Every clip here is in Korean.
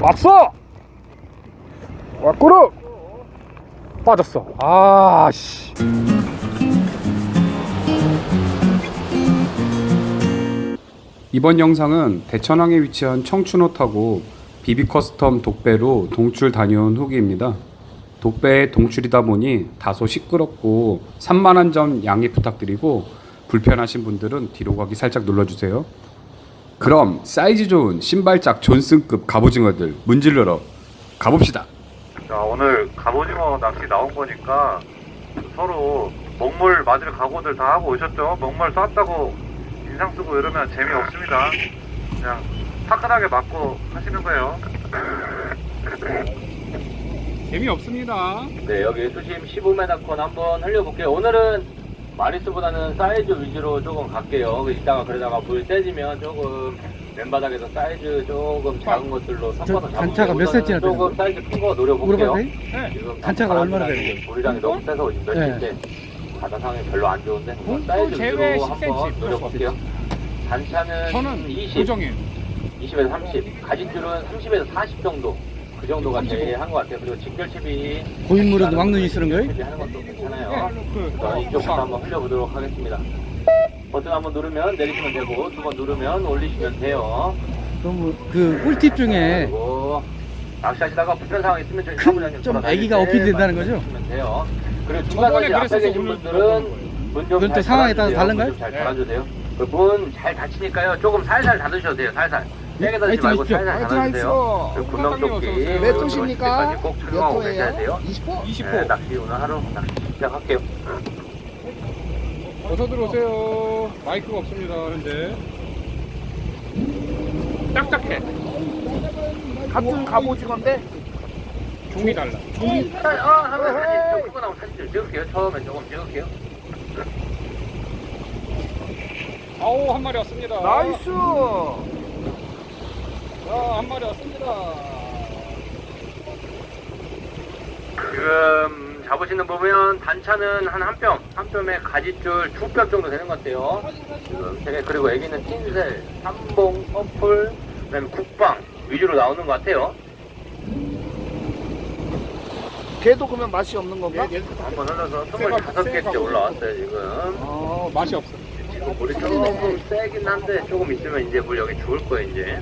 왔어! 왔구르! 빠졌어. 아, 씨. 이번 영상은 대천항에 위치한 청춘호 타고 비비 커스텀 독배로 동출 다녀온 후기입니다. 독배의 동출이다 보니 다소 시끄럽고 산만한 점 양해 부탁드리고 불편하신 분들은 뒤로 가기 살짝 눌러주세요. 그럼 사이즈 좋은 신발짝 존슨급 갑오징어들 문질러러 가봅시다. 자 오늘 갑오징어 낚시 나온 거니까 서로 먹물 맞을 각오들 다 하고 오셨죠? 먹물 쐈다고 인상 쓰고 이러면 재미 없습니다. 그냥 화끈하게 맞고 하시는 거예요. 재미 없습니다. 네, 여기 수심 15m 콘 한번 흘려볼게요. 오늘은 마리스보다는 사이즈 위주로 조금 갈게요. 그 이따가 그러다가 불 세지면 조금 맨바닥에서 사이즈 조금 작은 것들로 섞어서 잡고 단차가 몇 센치나 되는 조금 사이즈 큰 거 노려볼게요. 물어봐도 돼? 지금 단차가 얼마나 되는 불이랑이 너무 세서 지금 네. 몇인데 바다 상황이 별로 안 좋은데 한번 사이즈 제외 위주로 10cm 한번 노려볼게요. 단차는 저는 20, 고정이에요. 20에서 30, 가짓줄은 30에서 40 정도. 그 정도가 제일 한것 같아요. 그리고 직결칩이 고인물은 왕눈이 쓰는 거예요? 하는 것도 괜찮아요. 그, 자, 이쪽부터 한번 흘려보도록 하겠습니다. 버튼 한번 누르면 내리시면 되고 두 번 누르면 올리시면 돼요. 그럼 그 꿀팁 중에 그리고 낚시하시다가 불편 상황 있으면 저희 사무장님 좀 돌아다닐 애기가 때 어필이 된다는 거죠? 말씀해주시면 돼요. 그리고 저번에 중간까지 앞에 그랬었어, 계신 오늘 분들은 문좀 그건 또 상황에 따라서 다른가요? 잘 달아주세요. 문 잘 닫히니까요. 조금 살살 닫으셔도 돼요. 살살. 세게 닫지 화이팅 말고. 살살 화이팅. 하십시오. 그리고 군명조끼 몇몇 도십니까? 꼭 착용하고 계셔야 돼요. 20호? 20호. 네, 낚시 오늘 하루 낚시 시작할게요. 어서 들어오세요. 마이크가 없습니다, 현재. 딱딱해. 같은 갑오징어인데 종이 달라. 사- 아, 한번 사진 좀 크고 나면 사진 좀 찍을게요. 처음에 조금 찍을게요. 아우, 한 마리 왔습니다. 나이스 자, 한 마리 왔습니다. 지금 잡으시는 보면 단차는 한 한 뼘, 한 뼘에 가지줄 두 뼘 정도 되는 것 같아요. 지금 되게 그리고 애기는 틴셀, 삼봉, 퍼플, 그다음에 국방 위주로 나오는 것 같아요. 걔도 그러면 맛이 없는 건가? 한번 흘러서 세가- 25개째 세가- 올라왔어요 지금. 어, 맛이 없어. 지금 물이 조금 세긴 한데 조금 있으면 이제 물 여기 죽을 거예요 이제.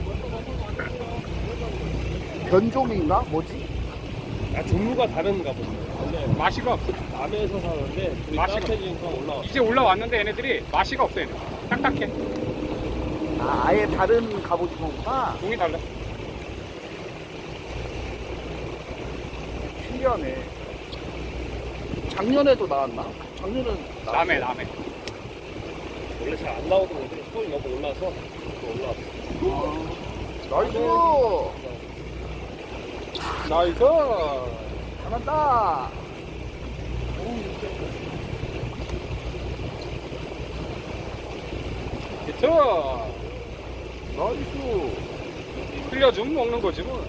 변종인가? 뭐지? 아, 종류가 다른가 보네. 근데 맛이가 없어. 남해에서 사는데 맛이 카페지니까 올라와. 이제 올라왔는데 얘네들이 맛이가 없어, 얘네. 딱딱해. 아, 아예 다른 갑오징어구나 종이 달라. 신기하네 작년에도 나왔나? 작년은 나왔어. 남해, 남해. 원래 잘 안 나오던 애들이 서울 너무 올라서 또 올라왔어. 나이스 나이스. 잘한다 히트. 나이스 흘려주면 먹는 거지, 뭐.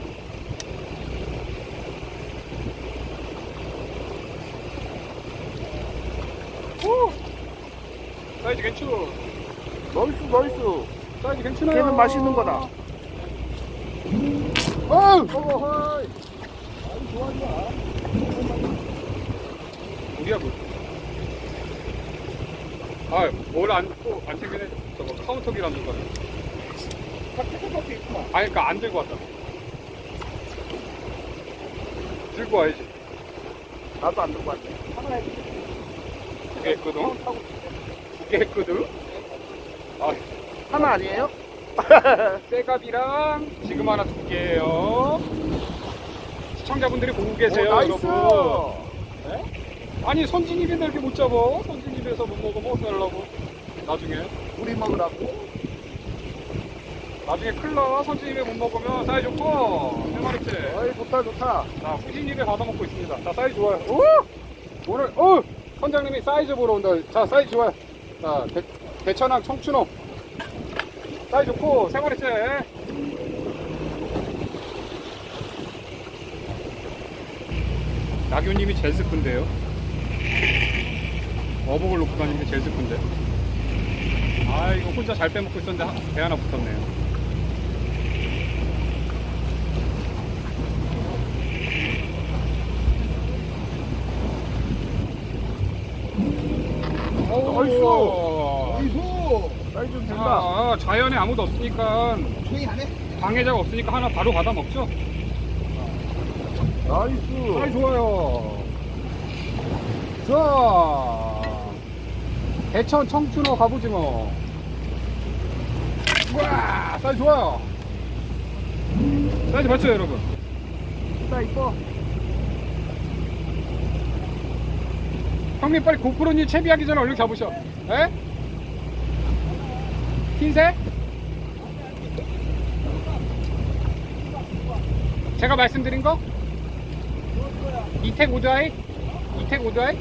오! 사이즈 괜찮아. 나이스 나이스 사이즈 괜찮아요. 걔는 맛있는 거다 어! 어허이 우리야 뭐. 아, 뭘 안 또, 안 챙기네. 저거 카운터기란 거. 아니, 그니까 안 들고 왔다. 들고 와야지. 나도 안 들고 왔네 두개 했거든? 두개 했거든? 아, 하나 아니에요? 쇠갑이랑 지금 하나 두 개예요. 시청자분들이 보고 계세요, 오, 나이스 여러분. 아니, 선진입인데 이렇게 못 잡아. 선진입에서 못 먹으면 어떡하려고. 나중에. 우리 먹으라고 나중에 큰일 나. 선진입에 못 먹으면 사이 좋고. 세 마리째. 어이 좋다 좋다 자, 후진입에 받아먹고 있습니다. 자, 사이즈 좋아요. 오! 오늘, 어! 선장님이 사이즈 보러 온다. 자, 사이즈 좋아요. 자, 대, 대천항 청춘호. 사이 좋고 생활이 세 나교님이 제일 스푼데요? 어복을 놓고 다니는 게 제일 스푼데? 아 이거 혼자 잘 빼먹고 있었는데 배 하나 붙었네요. 어이구 좀 된다. 아, 자연에 아무도 없으니까 조용히 안 해? 방해자가 없으니까 하나 바로 받아 먹죠. 나이스. 사이 좋아요. 자, 대천 청춘호 갑오징어. 와, 사이 좋아요. 사이즈 맞죠, 여러분? 이뻐 이뻐. 형님 빨리 고프로님 채비하기 전에 얼른 잡으셔. 에? 흰색? 제가 말씀드린 거? 이택 오드아이? 이택 오드아이?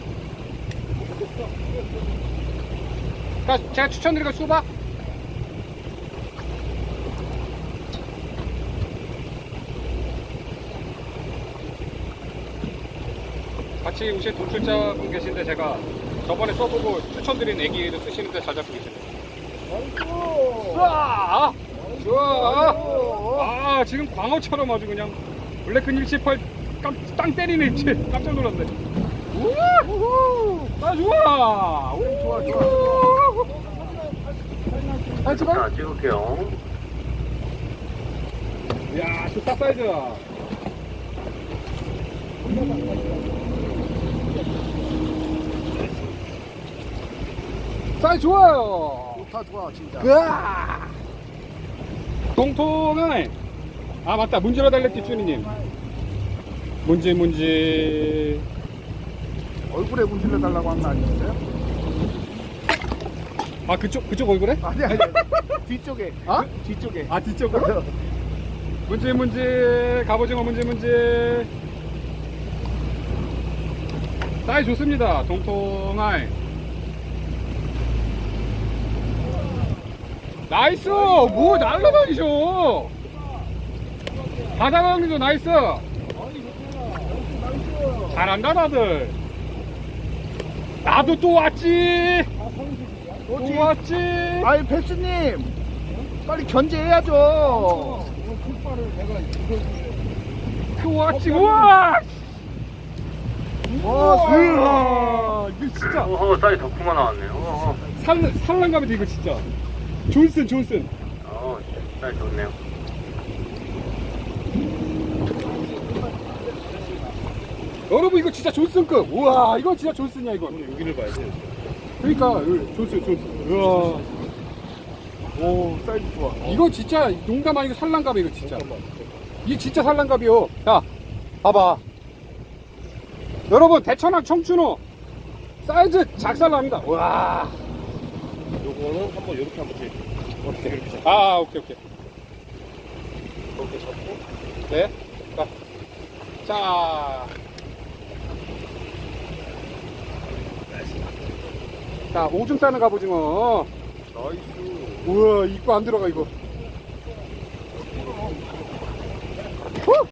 그러니까 제가 추천드린 거 수박? 같이 오신 동출자분 계신데 제가 저번에 써보고 추천드린 애기도 쓰시는데 잘 잡고 계시네요. 좋아! 좋아! 아, 지금 광어처럼 아주 그냥 블랙큰 178 깜, 땅 때리는 일치 깜짝 놀랐네. 우후! 아, 좋아! 오, 좋아, 좋아. 아, 제발. 자, 찍을게요. 이야, 좋다, 사이즈. 사이즈 좋아요. 좋다 좋아 진짜. 으아! 동통은 아 맞다 문지로 달랬지 쭈니님 문지 문지 얼굴에 문질러 달라고 한 거 아니었어요? 아 그쪽 그쪽 얼굴에? 아니 아니. 뒤쪽에. 아? 뒤쪽에. 아 뒤쪽으로? 문지 문지 갑오징어 문지 문지 사이 좋습니다 동통알 나이스! 뭐 날라다니셔! 바다방도 나이스! 잘한다 다들. 나도 또 왔지! 또 왔지! 아니 패스님! 빨리 견제해야죠. 또 왔지 우와! 와, 우와! 이거 진짜. 오호, 사이즈 덕후가 나왔네요. 어, 살, 살랑감이다 이거 진짜 존슨 존슨. 어, 사이즈 좋네요. 여러분 이거 진짜 존슨급. 우와 이거 진짜 존슨이야 이거. 여기를 봐야 돼. 그러니까 여기 존슨 존슨. 우와. 오 사이즈 좋아. 이거 진짜 농담 아니고 살랑감이야 이거 진짜. 이게 진짜 살랑감이요. 자 봐봐. 여러분 대천항 청춘호. 사이즈 작살납니다. 우와 요거는 한번 이렇게 한번 돼. 어떻게 이렇게 잡고 아 오케이 오케이 이렇게 잡고 네. 자. 자. 자, 오줌 싸는 갑오징어. 나이스. 우와, 이거 안 들어가, 이거. 후!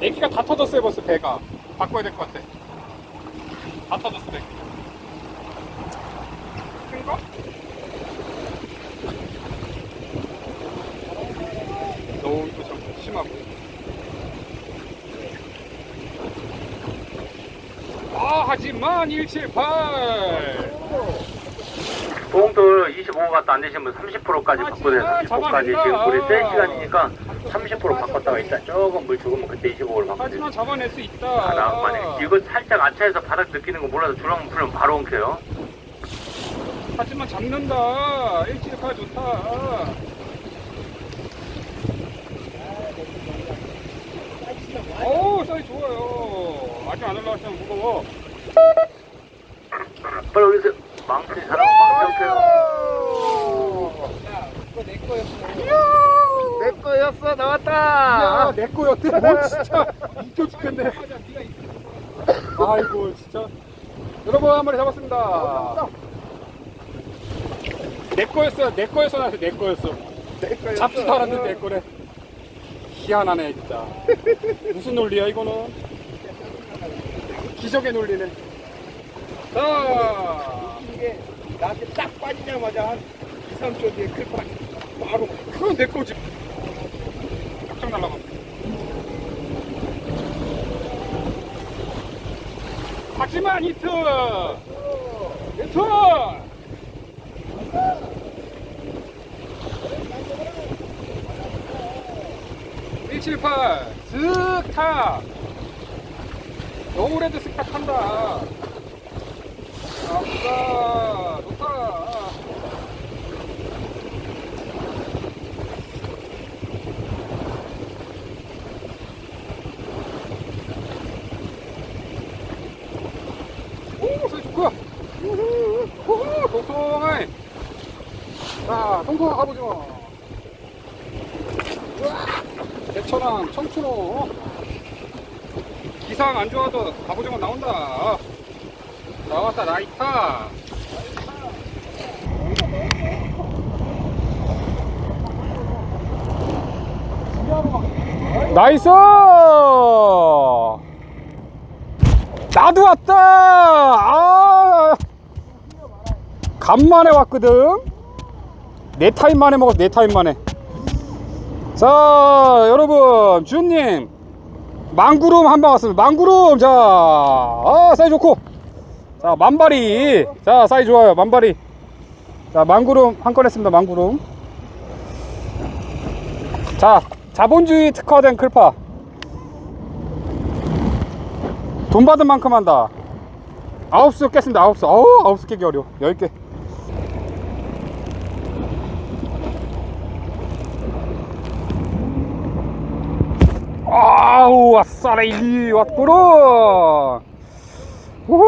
애기가 다 터졌어요, 벌써 배가. 바꿔야 될 것 같아. 다 터졌어, 배. 큰 거? 너무 이거 좀 심하고. 아, 하지만 178. 보험돌 25가 안 되시면 30%까지 바꾸세요. 아, 30%까지 지금. 우리 센 시간이니까 30% 바꿨다가 일단 조금 물 죽으면 그때 25를 바꾸세요. 하지만 잡아낼 수 있다. 아, 나만에 이거 살짝 아차에서 바닥 느끼는 거 몰라서 줄랑 풀면 바로 엉켜요. 하지만 잡는다. 178 좋다. 오, 사이 좋아요. 아직 안 올라왔으면 무거워. 빨리 여기서 망치 사람 망치 엉켜요. 내 거였어 야, 나왔다. 내 거였대. 뭐 진짜 웃겨 죽겠네. 아이고, 진짜. 여러분, 한 마리 잡았습니다. 내 거였어, 내 거였어, 나한테 내 거였어. 내 거였어. 잡지도 않았는데 내 거래. 희한하네, 진짜. 무슨 논리야, 이거는? 기적의 논리네. 자, 이게 나한테 딱 빠지자마자 한 2, 3초 뒤에 클 빠지. 바로. 그건 내 거지. 깜짝 날라가. 심한 히트! 히트! 178 스타. 노브레드 스타 탄다. 아싸 좋다 오 소리 좋고 우후 우후 통통해 자 통통 가보죠 대천왕 청춘호. 기상 안 좋아도 갑오징어 나온다. 나왔다 라이타. 나이스! 나도 왔다! 아! 간만에 왔거든. 네 타임 만에 먹었어 네 타임 만에 자 여러분 주님. 망구름 한 방 왔습니다. 망구름 자. 아, 사이 좋고. 자 만바리 자 사이 좋아요. 만바리 자 망구름 한 건 했습니다 망구름. 자 자본주의 특화된 클파. 돈 받은 만큼 한다. 아홉 수 깼습니다. 아홉 수. 아홉 수 깨기 어려워. 열 개 아우 아싸레이 왔구나. 우후.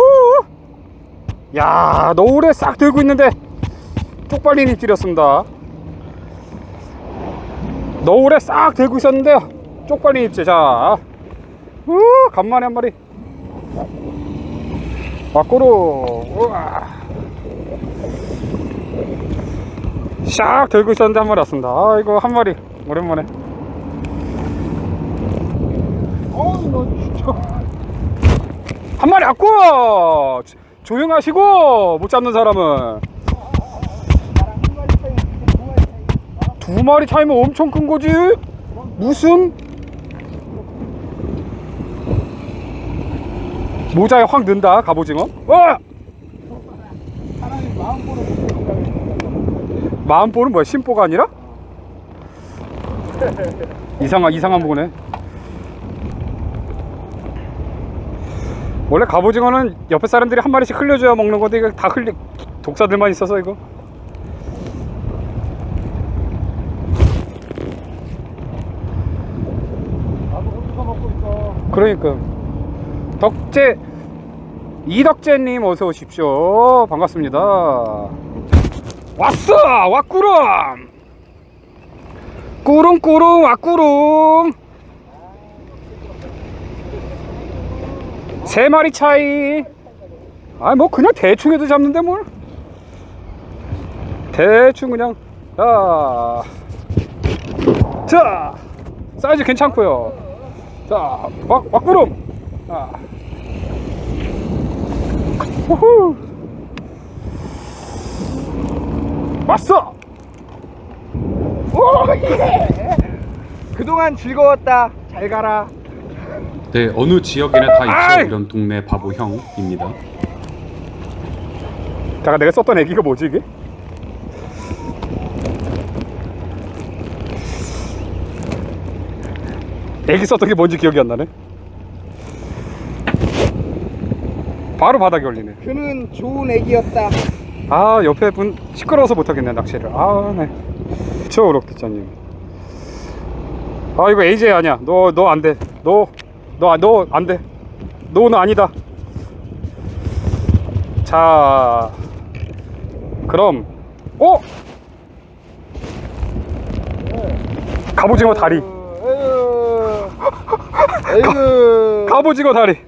야 노을에 싹 들고 있는데 쪽팔린 입질이었습니다. 노을에 싹 들고 있었는데 쪽팔린 입질 자 우, 간만에 한 마리. 왔구로 우와. 싹 들고 있었는데 한 마리 왔습니다. 아 이거 한 마리. 오랜만에 한 마리 조- 조용하시고 못 잡는 사람은. 두 마리 차이면 엄청 큰 거지? 무슨? 모자에 확 넣는다 갑오징어. 와 마음보는 뭐야 심보가 아니라? 이상한 이상한 보네 원래 갑오징어는 옆에 사람들이 한 마리씩 흘려줘야 먹는 건데 이거 다 흘리 독사들만 있어서 이거? 그러니까. 덕재 이덕재님 어서 오십시오. 반갑습니다. 왔어! 왔구름! 꾸릉꾸릉 왔구름 세 마리 차이. 아, 뭐 그냥 대충 해도 잡는데 뭘? 대충 그냥. 자, 자, 사이즈 괜찮고요. 자, 와, 왁구름. 자, 후후. 왔어. 오, 예. 그동안 즐거웠다. 잘 가라. 네, 어느 지역에나 다! 있죠. 이런 동네 바보 형입니다. 잠깐 내가 썼던 애기가 뭐지 이게? 애기 썼던 게 뭔지 기억이 안 나네. 바로 바닥에 올리네. 그는 좋은 애기였다. 아 옆에 분 시끄러워서 못하겠네 낚시를. 아 네. 저 우럭대짜님. 아 이거 AJ 아니야. 너 너 안 돼. 너 너 너 안 돼. 너는 아니다. 자 그럼 어? 갑오징어 다리. 에휴. 갑오징어 다리.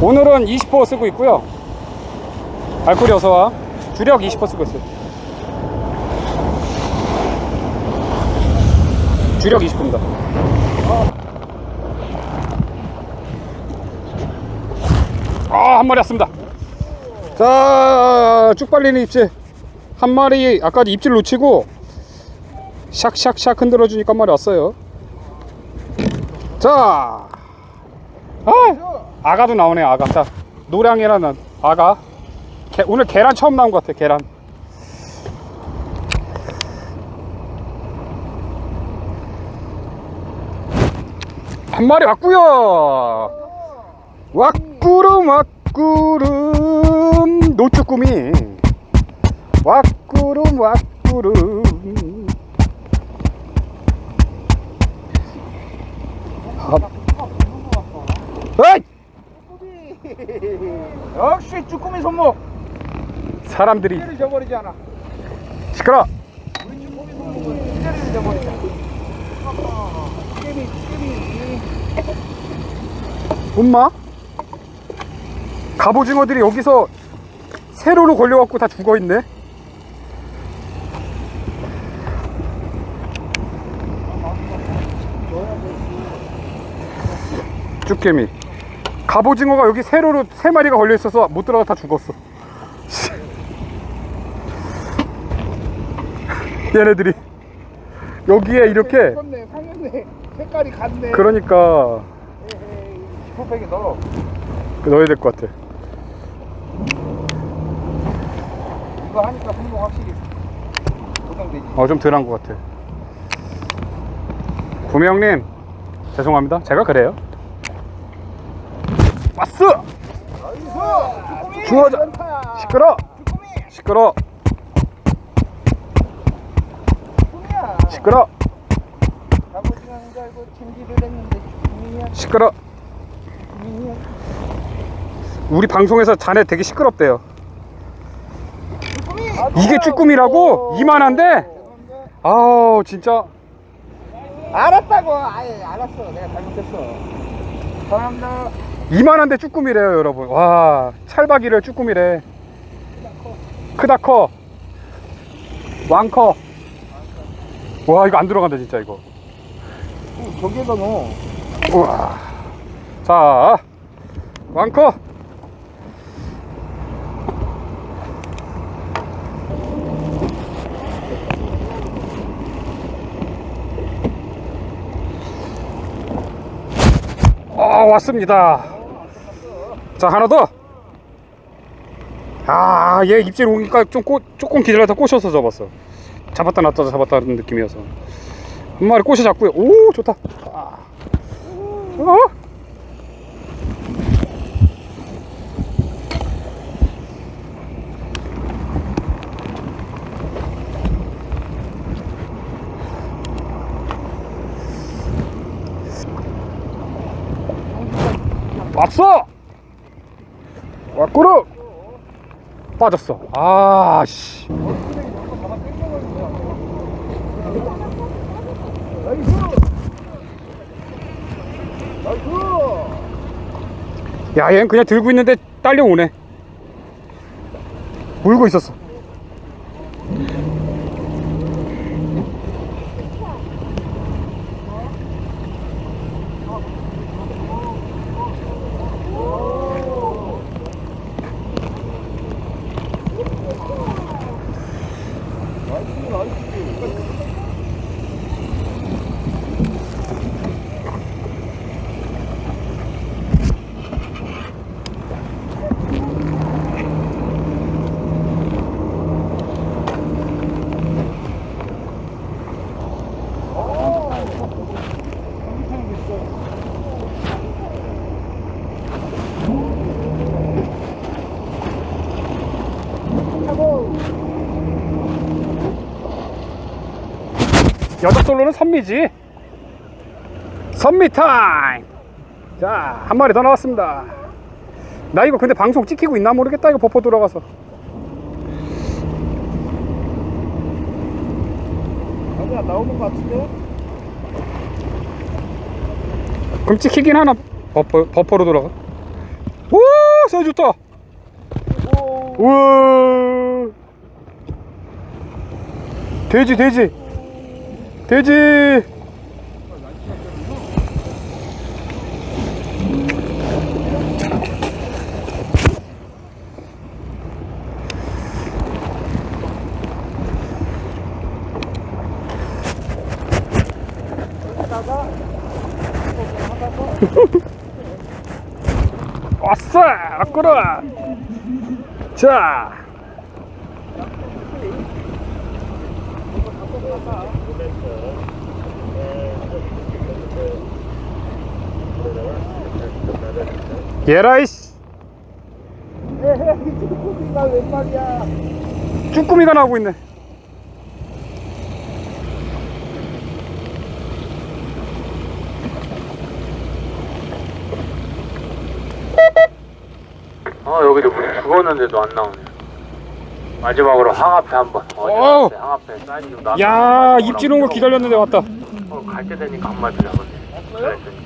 오늘은 20% 쓰고 있고요. 알코리 어서와. 주력 20% 쓰고 있어요. 주력 20%입니다. 아, 한 마리 왔습니다. 자, 쭉 빨리는 입질. 한 마리, 아까 입질 놓치고, 샥샥샥 흔들어 주니까 한 마리 왔어요. 자, 아, 아가도 나오네 아가 자 노량이라는 아가 게, 오늘 계란 처음 나온 것 같아 계란 한 마리 왔구요. 왁구름 왁구름 노쭈꾸미. 왁구름 왁구름. 아. 어이! 역시 쭈꾸미 손목. 사람들이 않아. 시끄러! 우리 쭈꾸미 손목은 때를 져버리자 엄마? 갑오징어들이 여기서 세로로 걸려갖고 다 죽어있네? 쭈개미. 갑오징어가 여기 세로로 세 마리가 걸려있어서 못 들어가 다 죽었어. 얘네들이. 여기에 이렇게 색깔이 같네. 그러니까. 슈퍼백에 넣어. 넣어야 될 것 같아. 이거 하니까 손목 확실히 보정되지. 어 좀 덜한 것 같아. 구미 형님 죄송합니다. 제가 그래요. 왔어. 연타. 시끄러! 쭈꾸미 시끄러! 쭈꾸미야 시끄러 챙기를 했는데 쭈꾸미야. 시끄러. 쭈꾸미야. 우리 방송에서 자네 되게 시끄럽대요. 이게 쭈꾸미라고? 이만한데? 아우 진짜. 알았다고. 아예 알았어. 내가 잘못했어. 사랑합니다. 이만한데 쭈꾸미래요 여러분. 와 찰박이를 쭈꾸미래. 크다 커. 왕 커. 와 이거 안 들어간다 진짜 이거 저기에다 넣어 우와. 자, 왕커. 아, 왔습니다. 자, 하나 더. 아, 얘 입질 오니까 좀 꼬, 조금 기다려다 꼬셔서 잡았어. 잡았다 놨다 잡았다 하는 느낌이어서. 한 마리 꼬셔 잡고요. 오, 좋다. 아. 어? 왔어! 왔구르! 빠졌어. 아, 씨. 야, 얘는 그냥 들고 있는데 딸려오네. 물고 있었어. 여자 솔로는 선미지. 선미 타임. 자, 한 마리 더 나왔습니다. 나 이거 근데 방송 찍히고 있나 모르겠다. 이거 버퍼 들어가서. 아니야 나오는 거 같은데 그럼 찍히긴 하나. 버퍼, 버퍼로 들어가. 오, 사이 좋다. 오 우와. 돼지, 돼지. 돼지 왔어! 끌어! 자! 예라이씨 쭈꾸미가 웬 말이야 쭈꾸미가 나오고 있네 어 여기도 물 죽었는데도 안 나오네. 마지막으로 항앞에 한번. 어우. 어, 항앞에 사이즈 좀 나. 야 입질 온 거 기다렸는데 왔다 어, 갈때 되니까 한 마리 잡았네. 그랬더니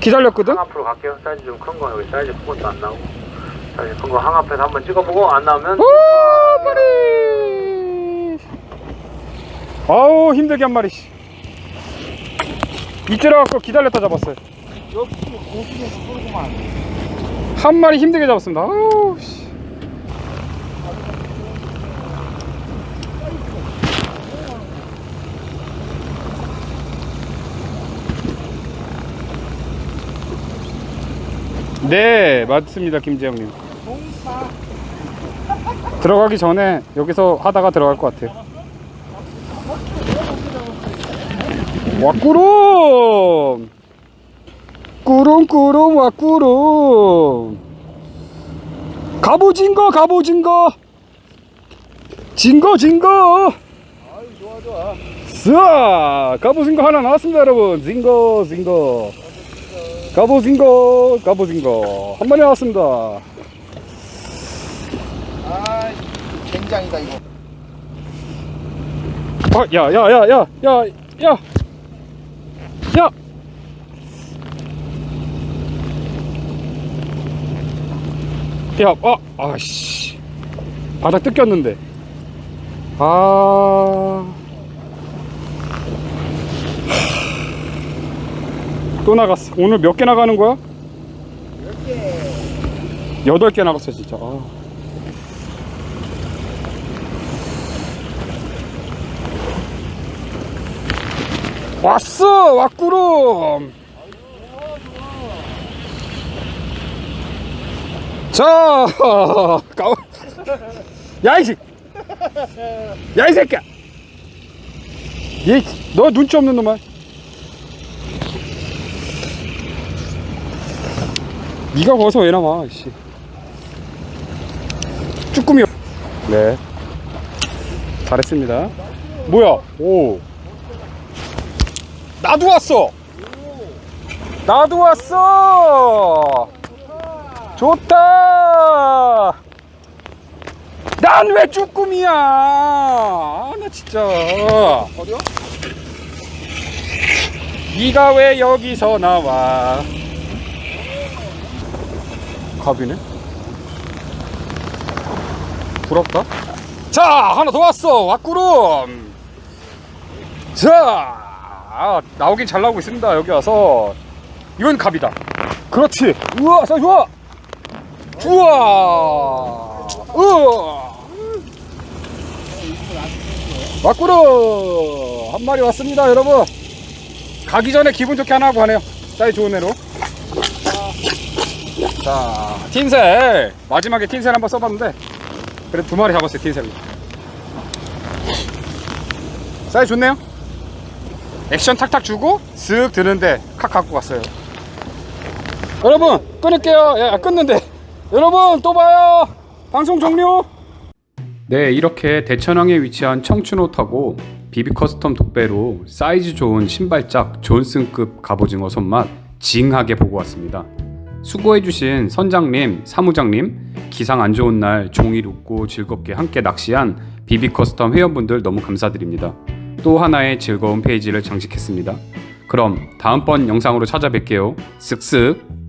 기다렸거든 항 앞으로 갈게요. 사이즈 좀 큰 거 여기 사이즈 큰 것도 안 나오고. 사이즈 큰 거 항 앞에서 한번 찍어보고 안 나오면 오 마리 아우 힘들게 한 마리 씨. 입질해 갖고 기다렸다 잡았어요 역시 고기에서 소르구만 한 마리 힘들게 잡았습니다 아우 씨. 네 맞습니다 김재영님. 들어가기 전에 여기서 하다가 들어갈 것 같아요. 와꾸름! 꾸rum꾸rum 와꾸름! 갑오징거 갑오징거! 징거 징거! 좋아 좋아 자 갑오징거 하나 나왔습니다 여러분. 징거 징거 갑오징거 갑오징거. 한 마리 나왔습니다. 아 굉장이다 이거. 아, 야, 야, 야, 야, 야, 야, 야. 야, 아, 아씨, 바닥 뜯겼는데. 아, 또 나갔어. 오늘 몇 개 나가는 거야? 여덟 개 나갔어, 진짜. 아. 왔어 왔구름 자 가... 야이 새끼 야이 새끼야 얘너 눈치 없는 놈아 네가 거기서 왜 나와 씨 쭈꾸미 네 잘했습니다 뭐야 오 나도 왔어. 나도 왔어. 좋다. 난 왜 쭈꾸미야? 아, 나 진짜. 어려? 네가 왜 여기서 나와? 갑이네. 부럽다. 자, 하나 더 왔어. 왔구름. 자, 아, 나오긴 잘 나오고 있습니다. 여기 와서 이건 갑이다. 그렇지. 우와, 자 좋아. 우와. 왔구름 한 마리 왔습니다, 여러분. 가기 전에 기분 좋게 하나 하고 가네요. 사이 좋은 애로. 자, 틴셀. 마지막에 틴셀 한번 써봤는데, 그래 두 마리 잡았어요, 틴셀로. 사이 좋네요. 액션 탁탁 주고, 쓱 드는데, 칵 갖고 갔어요. 여러분, 끊을게요. 야, 끊는데. 여러분, 또 봐요. 방송 종료. 네, 이렇게 대천항에 위치한 청춘호타고 비비 커스텀 독배로 사이즈 좋은 신발짝 존슨급 갑오징어 손맛 징하게 보고 왔습니다. 수고해주신 선장님, 사무장님, 기상 안 좋은 날 종일 웃고 즐겁게 함께 낚시한 비비 커스텀 회원분들 너무 감사드립니다. 또 하나의 즐거운 페이지를 장식했습니다. 그럼 다음번 영상으로 찾아뵐게요. 쓱쓱.